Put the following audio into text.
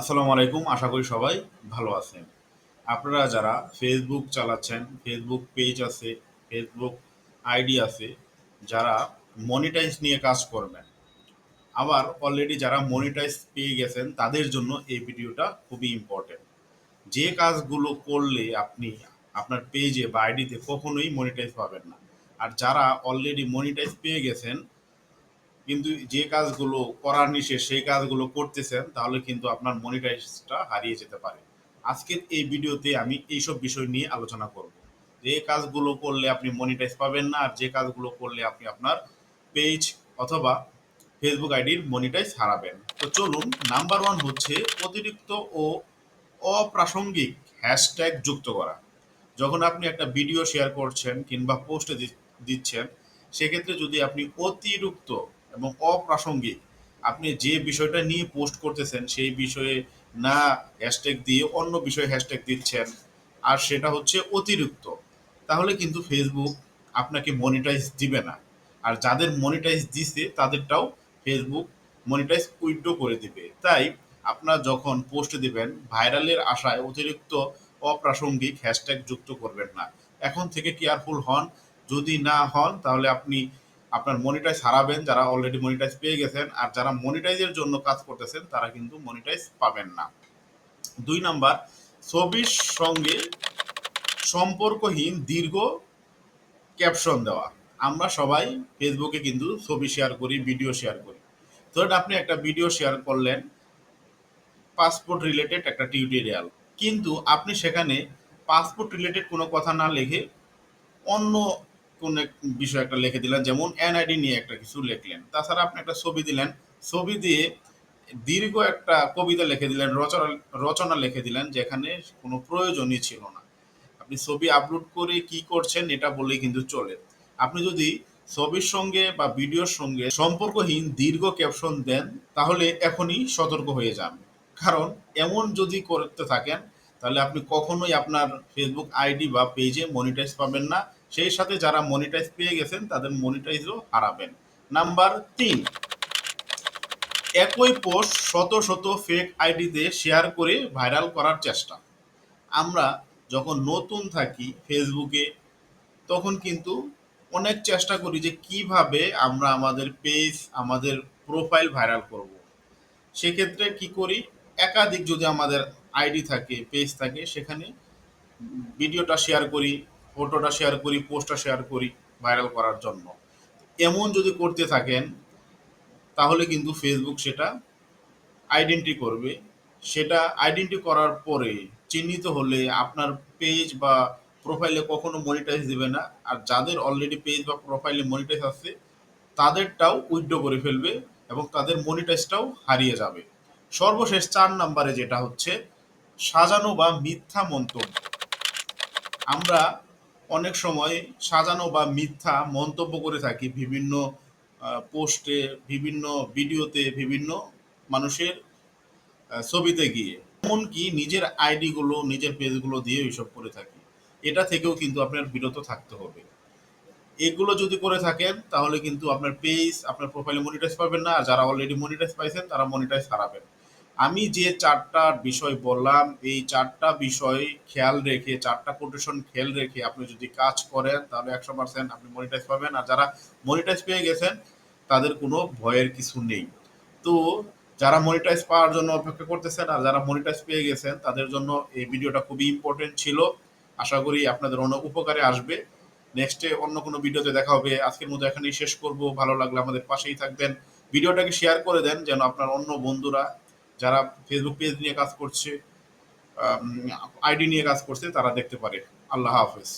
আসসালামু আলাইকুম, আশা করি সবাই ভালো আছেন। আপনারা যারা ফেসবুক চালাচ্ছেন ফেসবুক পেজ আছে ফেসবুক আইডি আছে, যারা মনিটাইজ নিয়ে কাজ করবেন, আবার অলরেডি যারা মনিটাইজ পেয়ে গেছেন, তাদের জন্য এই ভিডিওটা খুবই ইম্পর্টেন্ট যে কাজগুলো করলে আপনি আপনার পেজে বা আইডিতে কখনোই মনিটাইজ পাবেন না। আর যারা অলরেডি মনিটাইজ পেয়ে গেছেন কিন্তু যে কাজগুলো করার নিষে সেই কাজগুলো করতেছেন, তাহলে কিন্তু আপনার মনিটাইজটা হারিয়ে যেতে পারে। আজকের এই ভিডিওতে আমি এইসব বিষয় নিয়ে আলোচনা করব। যে কাজগুলো করলে আপনি মনিটাইজ পাবেন না, আর যে কাজগুলো করলে আপনি আপনার পেজ অথবা ফেসবুক আইডির মনিটাইজ হারাবেন। তো চলুন নাম্বার ওয়ান হচ্ছে অতিরিক্ত ও অপ্রাসঙ্গিক হ্যাশট্যাগ যুক্ত করা। যখন আপনি একটা ভিডিও শেয়ার করছেন কিংবা পোস্টে দিচ্ছেন, সেক্ষেত্রে যদি আপনি অতিরিক্ত এবং অপ্রাসঙ্গিক। আপনি যে বিষয়টা নিয়ে পোস্ট করতেছেন, সেই বিষয়ে না হ্যাশট্যাগ দিয়ে অন্য বিষয়ে হ্যাশট্যাগ দিচ্ছেন, আর সেটা হচ্ছে অতিরিক্ত, তাহলে কিন্তু ফেসবুক আপনাকে মনিটাইজ দিবে না। আর যাদের মনিটাইজ দিছে, তাদেরটাও ফেসবুক মনিটাইজ উইথড্র করে দিবে। তাই আপনার যখন পোস্ট দিবেন, ভাইরালের আশায় অতিরিক্ত অপ্রাসঙ্গিক হ্যাশট্যাগ যুক্ত করবেন না। এখন থেকে কেয়ারফুল হন। যদি না হন, তাহলে আপনি আপনার মনিটাইজ হারাবেন, যারা অলরেডি মনিটাইজ পেয়ে গেছেন, আর যারা মনিটাইজের জন্য কাজ করতেছেন, তারা কিন্তু মনিটাইজ পাবেন না। দুই নাম্বার, ছবির সঙ্গে সম্পর্কহীন দীর্ঘ ক্যাপশন দেওয়া। আমরা সবাই ফেসবুকে কিন্তু ছবি শেয়ার করি ভিডিও শেয়ার করি। ধরুন আপনি একটা ভিডিও শেয়ার করলেন পাসপোর্ট রিলেটেড একটা টিউটোরিয়াল কিন্তু আপনি সেখানে পাসপোর্ট রিলেটেড কোনো কথা না লিখে অন্য কোন বিষয় একটা লিখে দিলেন, যেমন এনআইডি নিয়ে একটা কিছু লিখলেন। তাছাড়া আপনি একটা ছবি দিলেন, ছবি দিয়ে দীর্ঘ একটা কবিতা লিখে দিলেন, রচনা রচনা লিখে দিলেন, যেখানে কোনো প্রয়োজনই ছিল না। আপনি ছবি আপলোড করে কি করছেন এটা বললেই কিন্তু চলে। আপনি যদি ছবির সঙ্গে বা ভিডিওর সঙ্গে সম্পর্কহীন দীর্ঘ ক্যাপশন দেন, তাহলে এখনই সতর্ক হয়ে যান। কারণ এমন যদি করতে থাকেন, তাহলে আপনি কখনোই আপনার ফেসবুক আইডি বা পেজে মনিটাইজ পাবেন না। সেই সাথে যারা মনিটাইজ পেয়ে গেছেন, তাদের মনিটাইজও হারাবেন। নাম্বার তিন, একই পোস্ট শত শত ফেক আইডিতে শেয়ার করে ভাইরাল করার চেষ্টা। আমরা যখন নতুন থাকি ফেসবুকে তখন কিন্তু অনেক চেষ্টা করি যে কীভাবে আমরা আমাদের পেজ আমাদের প্রোফাইল ভাইরাল করব। সেক্ষেত্রে কি করি? একাধিক যদি আমাদের আইডি থাকে পেজ থাকে, সেখানে ভিডিওটা শেয়ার করি। ফটোটা শেয়ার করি পোস্টটা শেয়ার করি ভাইরাল করার জন্য। এমন যদি করতে থাকেন, তাহলে কিন্তু ফেসবুক সেটা আইডেন্টি করবে। সেটা আইডেন্টি করার পরে চিহ্নিত হলে আপনার পেজ বা প্রোফাইলে কখনো মনিটাইজ দেবে না। আর যাদের অলরেডি পেজ বা প্রোফাইলে মনিটাইজ আছে, তাদেরটাও উইথড্র করে ফেলবে এবং তাদের মনিটাইজটাও হারিয়ে যাবে। সর্বশেষ চার নাম্বারে যেটা হচ্ছে, সাজানো বা মিথ্যা মন্তব্য। আমরা অনেক সময় সাজানো বা মিথ্যা মন্তব্য করে থাকি বিভিন্ন পোস্টে, বিভিন্ন ভিডিওতে বিভিন্ন মানুষের ছবিতে গিয়ে। এমনকি নিজের আইডিগুলো, নিজের পেজগুলো দিয়ে এইসব করে থাকি। এটা থেকেও কিন্তু আপনার বিরত থাকতে হবে। এগুলো যদি করে থাকেন, তাহলে কিন্তু আপনার পেজ, আপনার প্রোফাইলে মনিটাইজ পাবেন না। আর যারা অলরেডি মনিটাইজ পাইছেন, তারা মনিটাইজ হারাবেন। আমি যে চারটা বিষয় বললাম, এই চারটা বিষয় খেয়াল রেখে, চারটা কোটেশন খেয়াল রেখে আপনি যদি কাজ করেন, তাহলে একশো পার্সেন্ট আপনি মনিটাইজ পাবেন। আর যারা মনিটাইজ পেয়ে গেছেন, তাদের কোনো ভয়ের কিছু নেই। তো যারা মনিটাইজ পাওয়ার জন্য অপেক্ষা করতেছেন আর যারা মনিটাইজ পেয়ে গেছেন, তাদের জন্য এই ভিডিওটা খুবই ইম্পর্টেন্ট ছিল। আশা করি আপনাদের অনেক উপকারে আসবে। নেক্সটে অন্য কোনো ভিডিওতে দেখা হবে। আজকের মতো এখানেই শেষ করব। ভালো লাগলে আমাদের পাশেই থাকবেন। ভিডিওটাকে শেয়ার করে দেন যেন আপনার অন্য বন্ধুরা যারা ফেসবুক পেজ নিয়ে কাজ করছে আইডি নিয়ে কাজ করছে, তারা দেখতে পারে। আল্লাহ হাফেজ।